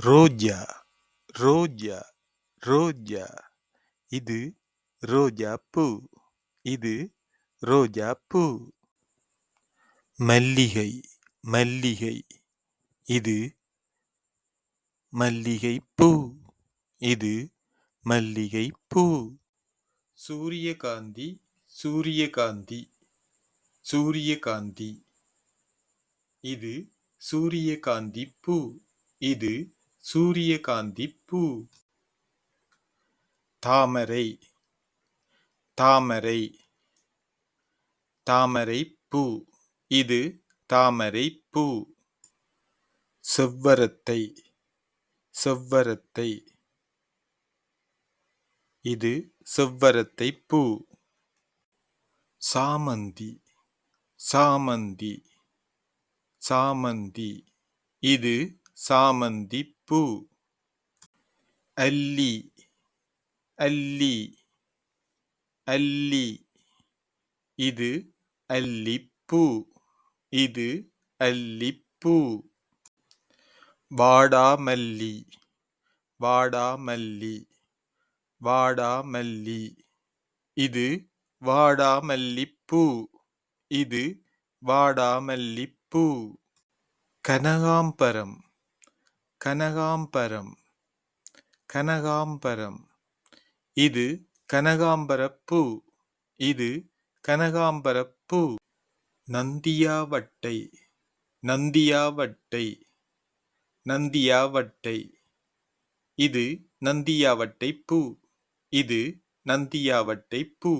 ரோஜா ரோஜா ரோஜா. இது ரோஜா பூ. இது ரோஜா பூ. மல்லிகை மல்லிகை. இது மல்லிகை பூ. இது மல்லிகை பூ. சூரியகாந்தி சூரியகாந்தி. சூரியகாந்தி. இது சூரியகாந்தி பூ. இது சூரியகாந்தி பூ. தாமரை. தாமரை. தாமரை பூ. இது தாமரை பூ. செவ்வரத்தை. செவ்வரத்தை. இது செவ்வரத்தை பூ. சாமந்தி. சாமந்தி. சாமந்தி. இது சாமந்தி பூ அல்லி அல்லி அல்லி. இது அல்லிப்பூ. இது அல்லிப்பூ. வாடாமல்லி வாடாமல்லி வாடாமல்லி. இது வாடாமல்லிப்பூ. இது வாடாமல்லிப்பூ. கனகாம்பரம். கனகாம்பரம். கனகாம்பரம். இது கனகாம்பரப்பூ. இது கனகாம்பரப்பூ. நந்தியாவட்டை. நந்தியாவட்டை. நந்தியாவட்டை. இது நந்தியாவட்டை பூ இது நந்தியாவட்டை பூ